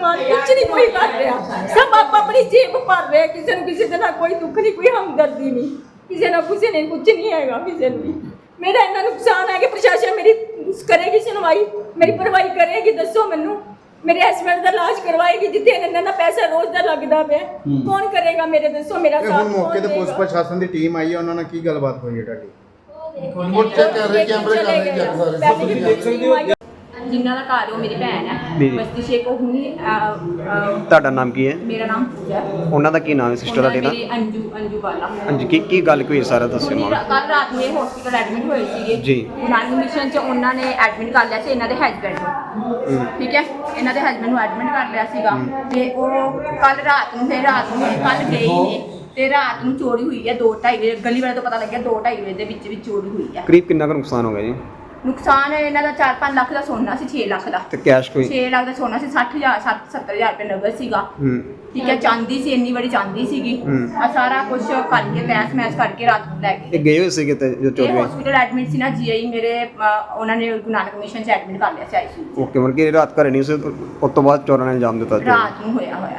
ਸਮਾਨ ਕੁਝ ਨਹੀਂ ਕੋਈ ਕਰ ਰਿਹਾ। ਸਭ ਆਪ ਆਪਣੀ ਜੇਬ ਭਰ ਰਹੇ ਕਿਸੇ ਨੂੰ ਕਿਸੇ ਦੇ ਨਾਲ ਕੋਈ ਦੁੱਖ ਨਹੀਂ ਕੋਈ ਹਮਦਰਦੀ ਨਹੀਂ। ਕਿਸੇ ਨਾਲ ਕਿਸੇ ਨੇ ਕੁਝ ਨਹੀਂ ਹੈਗਾ ਕਿਸੇ ਨੂੰ ਵੀ। ਮੇਰਾ ਇੰਨਾ ਨੁਕਸਾਨ ਹੈ ਕਿ ਪ੍ਰਸ਼ਾਸਨ ਮੇਰੀ ਕਰੇਗੀ ਸੁਣਵਾਈ ਮੇਰੀ ਪਰਵਾਹੀ ਕਰੇਗੀ ਦੱਸੋ ਮੈਨੂੰ। ਮੇਰੇ ਹਸਬੰਡ ਦਾ ਇਲਾਜ ਕਰਵਾਏਗੀ ਜਿੱਥੇ ਇਹਨਾਂ ਦਾ ਪੈਸਾ ਰੋਜ਼ ਦਾ ਲੱਗਦਾ ਪਿਆ। ਕੌਣ ਕਰੇਗਾ ਮੇਰੇ ਦੱਸੋ ਮੇਰਾ ਸਾਥ ਹੁਣ ਮੌਕੇ ਤੇ ਕੌਣ ਪੁਲਿਸ ਦੇਗਾ? ਪ੍ਰਸ਼ਾਸਨ ਦੀ ਟੀਮ ਆਈ ਹੈ ਉਹਨਾਂ ਨਾਲ ਕੀ ਗੱਲਬਾਤ ਹੋਈ ਹੈ ਤੁਹਾਡੀ? ਉਹ ਚੈੱਕ ਕਰ ਰਹੇ ਕੈਮਰੇ ਕਰ ਰਹੇ ਚੈੱਕ ਸਾਰੇ ਸਭ ਕੁਝ ਦੇਖ ਸਕਦੇ ਹੋ? ਜਿਨ੍ਹਾਂ ਦਾ ਘਰ ਉਹ ਮੇਰੀ ਭੈਣ ਹੈ। ਜੀ। ਬਸਤੀ ਸ਼ੇਖ ਉਹ ਹੁਣੀ ਅਹ, ਅਹ, ਤੁਹਾਡਾ ਨਾਮ ਕੀ ਹੈ? ਮੇਰਾ ਨਾਮ ਪੂਜਾ ਹੈ। ਉਹਨਾਂ ਦਾ ਕੀ ਨਾਮ ਹੈ ਸਿਸਟਰ ਉਹਨਾਂ ਦਾ ਮੇਰੀ ਅੰਜੂ ਅੰਜੂ ਵਾਲਾ। ਹਾਂਜੀ ਕੀ ਕੀ ਗੱਲ ਕੋਈ ਸਾਰਾ ਦੱਸਿਓ ਮਾੜਾ। ਕੱਲ ਰਾਤ ਨੂੰ ਇਹ ਹਸਪੀਟਲ ਐਡਮਿਟ ਹੋਏ ਸੀਗੇ। ਜੀ। ਨਾਨੀ ਮਿਸ਼ਨ ਚ ਉਹਨਾਂ ਨੇ ਐਡਮਿਟ ਕਰ ਲਿਆ ਸੀ ਇਹਨਾਂ ਦੇ ਹਸਬੈਂਡ ਨੂੰ। ਠੀਕ ਹੈ? ਇਹਨਾਂ ਦੇ ਹਸਬੈਂਡ ਨੂੰ ਐਡਮਿਟ ਕਰ ਲਿਆ ਸੀਗਾ। ਤੇ ਉਹ ਕੱਲ ਰਾਤ ਨੂੰ ਫਿਰ ਰਾਤ ਨੂੰ ਕੱਲ ਗਏ ਨੇ। ਤੇ ਰਾਤ ਨੂੰ ਚੋਰੀ ਹੋਈ ਹੈ 2:30 ਵਜੇ ਗਲੀ ਵਾਲੇ ਤੋਂ ਪਤਾ ਲੱਗਿਆ 2:30 ਵਜੇ ਦੇ ਵਿੱਚ ਵਿੱਚ ਚੋਰੀ ਹੋਈ ਹੈ। ਕਰੀਬ ਕਿੰਨਾ ਕੁ ਨੁਕਸਾਨ ਹੋ ਗਿਆ ਜੀ? ਨੁਕਸਾਨ ਇਹਨਾਂ ਦਾ 4-5 ਲੱਖ ਦਾ ਸੋਨਾ ਸੀ 6 ਲੱਖ ਦਾ। ਤੇ ਕੈਸ਼ ਕੋਈ? 6 ਲੱਖ ਦਾ ਸੋਨਾ ਸੀ 60000 70000 ਰੁਪਏ ਨਗਦ ਸੀਗਾ। ਹੂੰ। ਠੀਕ ਹੈ ਚਾਂਦੀ ਸੀ ਇੰਨੀ ਬੜੀ ਚਾਂਦੀ ਸੀਗੀ। ਆ ਸਾਰਾ ਕੁਝ ਕਰਕੇ ਮੈਚ ਮੈਚ ਕਰਕੇ ਰਾਤ ਨੂੰ ਲੈ ਗਏ ਇਹ ਗਏ ਹੋਏ ਸੀਗੇ ਤੇ ਜੋ ਚੋਰੀ ਇਹ ਹੋਈ? ਹਸਪੀਟਲ ਐਡਮਿਟ ਸੀ ਨਾ ਜੀਆਈ ਮੇਰੇ ਅ, ਉਹਨਾਂ ਨੇ ਗੁਰੂ ਨਾਨਕ ਮਿਸ਼ਨ ਚ ਐਡਮਿਟ ਕਰ ਲਿਆ ਸੀ ਆਈਸੀਯੂ ਓਕੇ ਮਤਲਬ ਕਿ ਰਾਤ ਘਰੇ ਨਹੀਂ ਸੀ ਉਸ ਤੋਂ ਬਾਅਦ ਚੋਰਾਂ ਨੇ ਇਲਜ਼ਾਮ ਦਿੱਤਾ ਜੀ ਰਾਤ ਨੂੰ ਹੋਇਆ ਹੋਇਆ।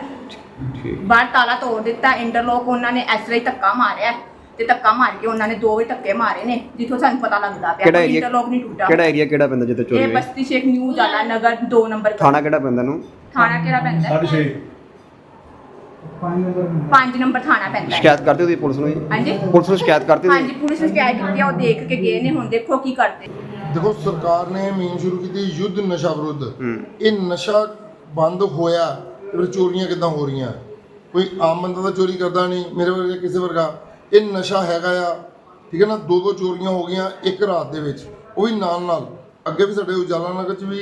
ਠੀਕ। ਬਾਹਰ ਤਾਲਾ ਤੋੜ ਦਿੱਤਾ ਇੰਟਰਲੋਕ ਉਹਨਾਂ ਨੇ ਹੀ ਧੱਕਾ ਮਾਰਿਆ। ਤੇ ਧੱਕਾ ਮਾਰ ਕੇ ਉਹਨਾਂ ਨੇ ਦੋ ਵੀ ਧੱਕੇ ਮਾਰੇ ਨੇ ਜਿੱਥੋਂ ਸਾਨੂੰ ਪਤਾ ਲੱਗਦਾ ਪਿਆ ਕਿਹੜਾ ਏਰੀਆ ਇੰਟਰਲੋਕ ਨਹੀਂ ਟੁੱਟਾ। ਕਿਹੜਾ ਏਰੀਆ ਕਿਹੜਾ ਪੈਂਦਾ ਜਿੱਥੇ ਚੋਰੀ ਇਹ ਹੋਈ? ਬਸਤੀ ਸ਼ੇਖ ਨਿਊ ਜਾਲਾ ਨਗਰ 2 ਨੰਬਰ ਥਾਣਾ ਕਿਹੜਾ ਪੈਂਦਾ ਨੂੰ ਥਾਣਾ ਕਿਹੜਾ ਪੈਂਦਾ? ਹੈ 6 5 ਨੰਬਰ ਥਾਣਾ ਪੈਂਦਾ ਹੈ। ਸ਼ਿਕਾਇਤ ਕਰਤੀ ਉਹਦੀ ਪੁਲਿਸ ਨੂੰ ਜੀ? ਹਾਂਜੀ। ਪੁਲਿਸ ਨੂੰ ਸ਼ਿਕਾਇਤ ਹਾਂਜੀ ਉਹਦੀ? ਪੁਲਿਸ ਨੂੰ ਸ਼ਿਕਾਇਤ ਕੀਤੀ ਆ ਉਹ ਦੇਖ ਕੇ ਗਏ ਨੇ ਹੁਣ ਦੇਖੋ ਕੀ ਕਰਦੇ। ਦੇਖੋ ਸਰਕਾਰ ਨੇ ਮੀਨ ਸ਼ੁਰੂ ਕੀਤੀ ਯੁੱਧ ਨਸ਼ਾ ਵਿਰੁੱਧ। ਹੂੰ। ਇਹ ਨਸ਼ਾ ਬੰਦ ਹੋਇਆ ਤੇ ਫਿਰ ਚੋਰੀਆਂ ਕਿੱਦਾਂ ਹੋ ਰਹੀਆਂ? ਕੋਈ ਆਮ ਬੰਦਾ ਤਾਂ ਚੋਰੀ ਕਰਦਾ ਨਹੀਂ ਮੇਰੇ ਵਰਗੇ ਕਿਸੇ ਵਰਗਾ। ਇਹ ਨਸ਼ਾ ਹੈਗਾ ਆ ਠੀਕ ਹੈ ਨਾ ਦੋ ਦੋ ਚੋਰੀਆਂ ਹੋ ਗਈਆਂ ਇੱਕ ਰਾਤ ਦੇ ਵਿੱਚ ਉਹ ਵੀ ਨਾਲ ਨਾਲ ਅੱਗੇ ਵੀ ਸਾਡੇ ਉਜਾਲਾ ਨਗਰ ਚ ਵੀ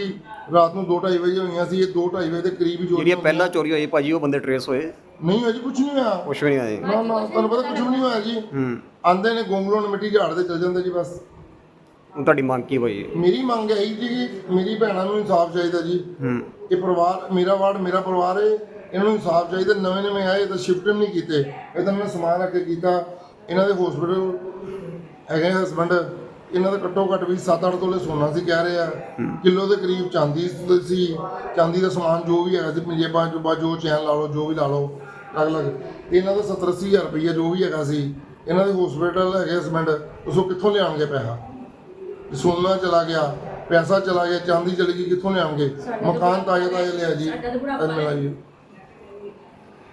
ਰਾਤ ਨੂੰ 2:30 ਵਜੇ ਹੋਈਆਂ ਸੀ ਇਹ 2:30 ਵਜੇ ਦੇ ਕਰੀਬ ਹੀ ਚੋਰੀਆਂ ਜਿਹੜੀਆਂ ਪਹਿਲਾਂ ਚੋਰੀ ਹੋਈ ਭਾਜੀ ਉਹ ਬੰਦੇ ਟਰੇਸ ਹੋਏ। ਨਹੀਂ ਹੋਇਆ ਜੀ ਕੁਝ ਨਹੀਂ ਹੋਇਆ। ਕੁਛ ਵੀ ਨਹੀਂ ਆਏ ਨਾ ਨਾ ਤੁਹਾਨੂੰ ਪਤਾ ਕੁਝ ਵੀ ਨਹੀਂ ਹੋਇਆ ਜੀ। ਹੂੰ। ਆਂਦੇ ਨੇ ਗੋਂਗਲੋਂ ਨੂੰ ਮਿੱਟੀ ਝਾੜਦੇ ਚਲ ਜਾਂਦੇ ਜੀ ਬਸ। ਹੁਣ ਤੁਹਾਡੀ ਮੰਗ ਕੀ ਹੋਈ? ਹੈ ਮੇਰੀ ਮੰਗ ਹੈ ਜੀ ਕਿ ਮੇਰੀ ਭੈਣਾਂ ਨੂੰ ਇਨਸਾਫ ਚਾਹੀਦਾ ਜੀ। ਹੂੰ। ਇਹ ਪਰਿਵਾਰ ਮੇਰਾ ਵਾਰਡ ਮੇਰਾ ਪਰਿਵਾਰ ਹੈ ਇਹਨਾਂ ਨੂੰ ਇਨਸਾਫ ਚਾਹੀਦਾ ਨਵੇਂ ਨਵੇਂ ਆਏ ਤਾਂ ਸ਼ਿਫਟ ਨਹੀਂ ਕੀਤੇ। ਇਹ ਤਾਂ ਮੈਂ ਸਮਾਨ ਰੱਖ ਕੇ ਕੀਤਾ। ਇਹਨਾਂ ਦੇ ਹਸਪੀਟਲ ਹੈਗੇ ਹਸਬੰਡ ਇਹਨਾਂ ਦਾ ਘੱਟੋ ਘੱਟ ਵੀ 7-8 ਤੋਲੇ ਸੋਨਾ ਸੀ ਕਹਿ ਰਹੇ ਆ। ਕਿਲੋ ਦੇ ਕਰੀਬ ਚਾਂਦੀ ਸੀ। ਚਾਂਦੀ ਦਾ ਸਮਾਨ ਜੋ ਵੀ ਹੈਗਾ ਸੀ ਪੰਜੇਬਾਂ ਜੋ ਬਾਜੋ ਚੈਨ ਲਾ ਲਓ ਜੋ ਵੀ ਲਾ ਲਓ ਅਲੱਗ ਅਲੱਗ। ਇਹਨਾਂ ਦਾ 70 ਹਜ਼ਾਰ ਰੁਪਈਆ ਜੋ ਵੀ ਹੈਗਾ ਸੀ ਇਹਨਾਂ ਦੇ ਹਸਪੀਟਲ ਹੈਗੇ ਹਸਬੰਡ ਉਸੋਂ ਕਿੱਥੋਂ ਲਿਆਉਣਗੇ ਪੈਸਾ? ਸੋਨਾ ਚਲਾ ਗਿਆ ਪੈਸਾ ਚਲਾ ਗਿਆ ਚਾਂਦੀ ਚਲੀ ਗਈ ਕਿੱਥੋਂ ਲਿਆਉਣਗੇ? ਮਕਾਨ ਤਾਜ਼ਾ ਤਾਜ਼ਾ ਲਿਆ ਜੀ। ਮਿਲਾ ਜੀ।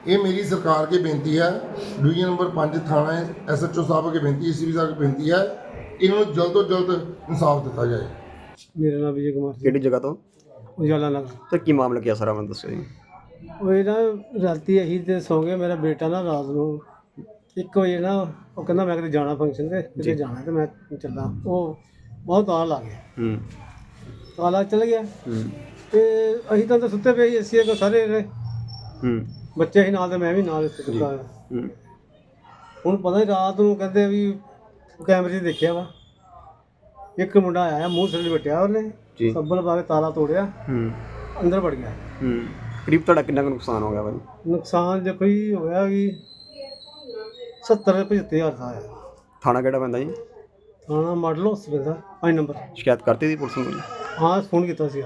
ਇਹ ਮੇਰੀ ਸਰਕਾਰ ਕੇ ਬੇਨਤੀ ਹੈ ਡਿਵੀਜ਼ਨ ਨੰਬਰ 5 ਥਾਣਾ ਐਸਐਚਓ ਸਾਹਿਬ ਕੇ ਬੇਨਤੀ ਏਸੀਪੀ ਸਾਹਿਬ ਕੇ ਬੇਨਤੀ ਹੈ ਇਹਨਾਂ ਨੂੰ ਜਲਦ ਤੋਂ ਜਲਦ ਇਨਸਾਫ ਦਿੱਤਾ ਜਾਏ। ਮੇਰਾ ਨਾਮ ਵਿਜੇ ਕੁਮਾਰ ਕਿਹੜੀ ਜਗ੍ਹਾ ਤੋਂ? ਉਜਾਲਾ ਨਗਰ। ਤੇ ਕੀ ਮਾਮਲਾ ਕੀ ਆ ਸਾਰਾ ਮੈਨੂੰ ਜੀ। ਉਹ ਇਹ ਨਾ ਰਾਤੀ ਅਸੀਂ ਤੇ ਸੌਂ ਗਏ ਮੇਰਾ ਬੇਟਾ ਨਾ ਰਾਤ ਨੂੰ 1 ਵਜੇ ਨਾ ਉਹ ਕਹਿੰਦਾ ਮੈਂ ਕਿਤੇ ਜਾਣਾ ਫੰਕਸ਼ਨ ਤੇ ਕਿਤੇ ਜਾਣਾ ਤੇ ਮੈਂ ਚੱਲਾਂ। ਉਹ ਬਹੁਤ ਤਾਲ ਆ ਗਿਆ। ਹੂੰ। ਤਾਲਾ ਚਲ ਗਿਆ। ਹੂੰ। ਤੇ ਅਸੀਂ ਤਾਂ ਤਾਂ ਸੁੱਤੇ ਪਏ ਸੀ ਕੋ ਸਾਰੇ ਹੂੰ। ਬੱਚੇ ਸੀ ਨਾਲ ਤੇ ਮੈਂ ਵੀ ਨਾਲ ਇੱਥੇ। ਹੂੰ। ਹੁਣ ਪਤਾ ਹੀ ਰਾਤ ਨੂੰ ਕਹਿੰਦੇ ਵੀ ਕੈਮਰੇ 'ਚ ਦੇਖਿਆ ਵਾ। ਇੱਕ ਮੁੰਡਾ ਆਇਆ ਮੂੰਹ ਸਿਰ ਲਪਟਿਆ ਉਹਨੇ। ਜੀ। ਸੱਬਲ ਪਾ ਕੇ ਤਾਲਾ ਤੋੜਿਆ। ਹੂੰ। ਅੰਦਰ ਵੜ ਗਿਆ। ਹੂੰ। ਕਰੀਬ ਤੁਹਾਡਾ ਕਿੰਨਾ ਕੁ ਨੁਕਸਾਨ ਹੋ ਗਿਆ ਭਾਈ ਨੁਕਸਾਨ ਜੀ ਹੋਇਆ ਕਿ 70 75 ਹਜ਼ਾਰ ਦਾ ਆਇਆ। ਥਾਣਾ ਕਿਹੜਾ ਪੈਂਦਾ ਜੀ? ਥਾਣਾ ਮਾਡਲ ਹਸਪਤਾਲ ਦਾ 5 ਨੰਬਰ। ਸ਼ਿਕਾਇਤ ਕਰਤੀ ਸੀ ਪੁਲਿਸ ਨੂੰ ਹਾਂ ਫੋਨ ਕੀਤਾ ਸੀ